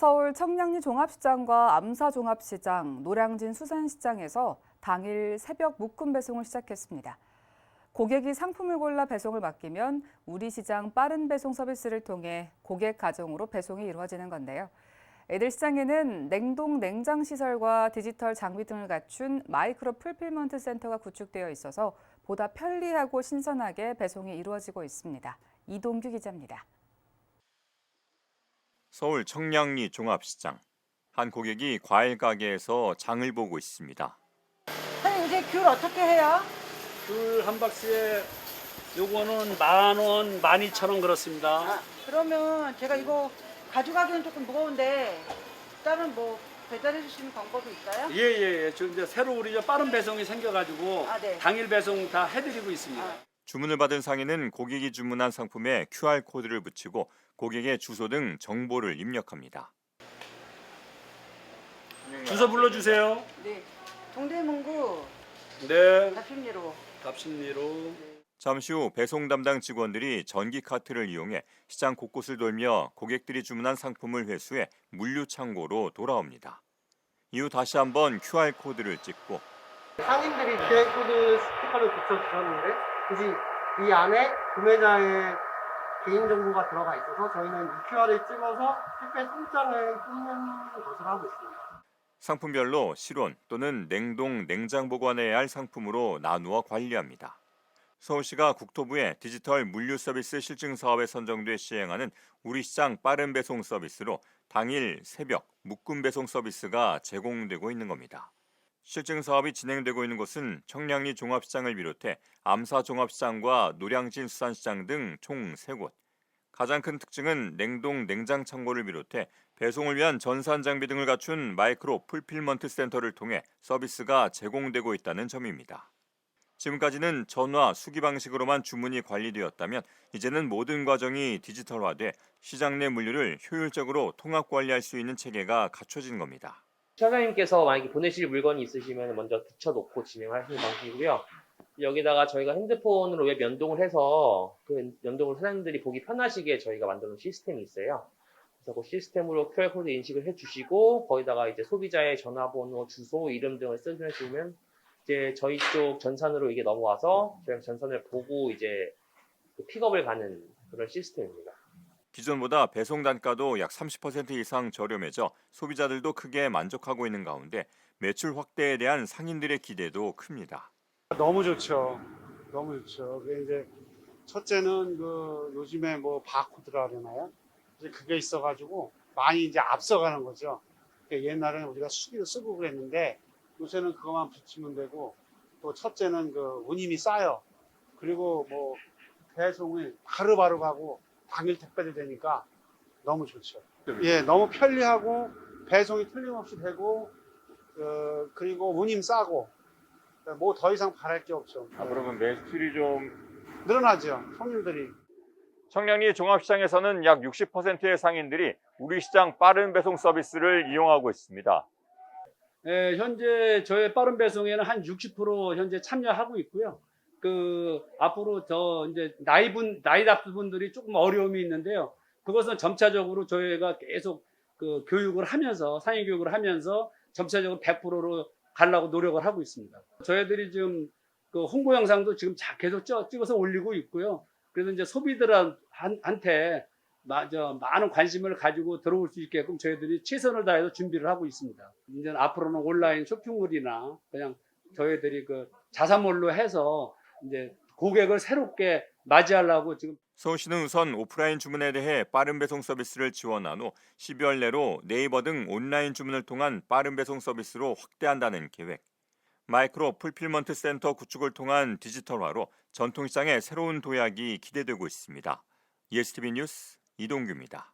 서울 청량리 종합시장과 암사 종합시장, 노량진 수산시장에서 당일 새벽 묶음 배송을 시작했습니다. 고객이 상품을 골라 배송을 맡기면 우리 시장 빠른 배송 서비스를 통해 고객 가정으로 배송이 이루어지는 건데요. 애들 시장에는 냉동 냉장 시설과 디지털 장비 등을 갖춘 마이크로 풀필먼트 센터가 구축되어 있어서 보다 편리하고 신선하게 배송이 이루어지고 있습니다. 이동규 기자입니다. 서울 청량리 종합시장. 한 고객이 과일 가게에서 장을 보고 있습니다. 사장님 이제 귤 어떻게 해요? 귤 한 박스에 요거는 만 원, 만 이천 원 그렇습니다. 아, 그러면 제가 이거 가져가기는 조금 무거운데 다른 뭐 배달해 주시는 방법이 있어요? 예, 예, 예. 지금 이제 새로 우리 저 빠른 배송이 생겨가지고 아, 네. 당일 배송 다 해드리고 있습니다. 아. 주문을 받은 상인은 고객이 주문한 상품에 QR코드를 붙이고 고객의 주소 등 정보를 입력합니다. 주소 불러주세요. 네. 동대문구 네. 다심리로. 답심리로. 잠시 후 배송 담당 직원들이 전기 카트를 이용해 시장 곳곳을 돌며 고객들이 주문한 상품을 회수해 물류 창고로 돌아옵니다. 이후 다시 한번 QR코드를 찍고 상인들이 QR코드 스티커를 붙여주셨는데 굳이 이 안에 구매자의 개인정보가 들어가 있어서 저희는 이 QR을 찍어서 택배 통장을 끊는 것을 하고 있습니다. 상품별로 실온 또는 냉동 냉장 보관해야 할 상품으로 나누어 관리합니다. 서울시가 국토부의 디지털 물류 서비스 실증 사업에 선정돼 시행하는 우리 시장 빠른 배송 서비스로 당일 새벽 묶음 배송 서비스가 제공되고 있는 겁니다. 실증 사업이 진행되고 있는 곳은 청량리 종합시장을 비롯해 암사 종합시장과 노량진 수산시장 등 총 3곳. 가장 큰 특징은 냉동 냉장 창고를 비롯해 배송을 위한 전산 장비 등을 갖춘 마이크로 풀필먼트 센터를 통해 서비스가 제공되고 있다는 점입니다. 지금까지는 전화, 수기 방식으로만 주문이 관리되었다면 이제는 모든 과정이 디지털화돼 시장 내 물류를 효율적으로 통합 관리할 수 있는 체계가 갖춰진 겁니다. 사장님께서 만약에 보내실 물건이 있으시면 먼저 붙여놓고 진행하시는 방식이고요. 여기다가 저희가 핸드폰으로 웹 연동을 해서 그 연동을 사장님들이 보기 편하시게 저희가 만드는 시스템이 있어요. 그래서 그 시스템으로 QR코드 인식을 해주시고 거기다가 이제 소비자의 전화번호, 주소, 이름 등을 써주시면 이제 저희 쪽 전산으로 이게 넘어와서 저희가 전산을 보고 이제 그 픽업을 가는 그런 시스템입니다. 기존보다 배송 단가도 약 30% 이상 저렴해져 소비자들도 크게 만족하고 있는 가운데 매출 확대에 대한 상인들의 기대도 큽니다. 너무 좋죠. 너무 좋죠. 이제 첫째는 그 요즘에 뭐 바코드라 그러나요? 이제 그게 있어가지고 많이 이제 앞서가는 거죠. 그러니까 옛날에는 우리가 수기를 쓰고 그랬는데 요새는 그것만 붙이면 되고 또 첫째는 그 운임이 싸요. 그리고 뭐 배송을 바로 바로 가고 당일 택배도 되니까 너무 좋죠. 예, 너무 편리하고 배송이 틀림없이 되고 어, 그리고 운임 싸고 뭐 더 이상 바랄 게 없죠. 아, 그러면 매출이 좀 늘어나죠. 손님들이. 청량리 종합시장에서는 약 60%의 상인들이 우리 시장 빠른 배송 서비스를 이용하고 있습니다. 예, 현재 저희 빠른 배송에는 한 60% 현재 참여하고 있고요. 그 앞으로 더 이제 나이 분 나이 다픈 분들이 조금 어려움이 있는데요. 그것은 점차적으로 저희가 계속 그 교육을 하면서 상인 교육을 하면서 점차적으로 100%로 가려고 노력을 하고 있습니다. 저희들이 지금 그 홍보 영상도 지금 자- 계속 쪄- 찍어서 올리고 있고요. 그래서 이제 소비들한테 많은 관심을 가지고 들어올 수 있게끔 저희들이 최선을 다해서 준비를 하고 있습니다. 이제 앞으로는 온라인 쇼핑몰이나 그냥 저희들이 그 자사몰로 해서 이제 고객을 새롭게 맞이하려고 지금 서울시는 우선 오프라인 주문에 대해 빠른 배송 서비스를 지원한 후 12월 내로 네이버 등 온라인 주문을 통한 빠른 배송 서비스로 확대한다는 계획. 마이크로 풀필먼트 센터 구축을 통한 디지털화로 전통시장의 새로운 도약이 기대되고 있습니다. ESTV 뉴스 이동규입니다.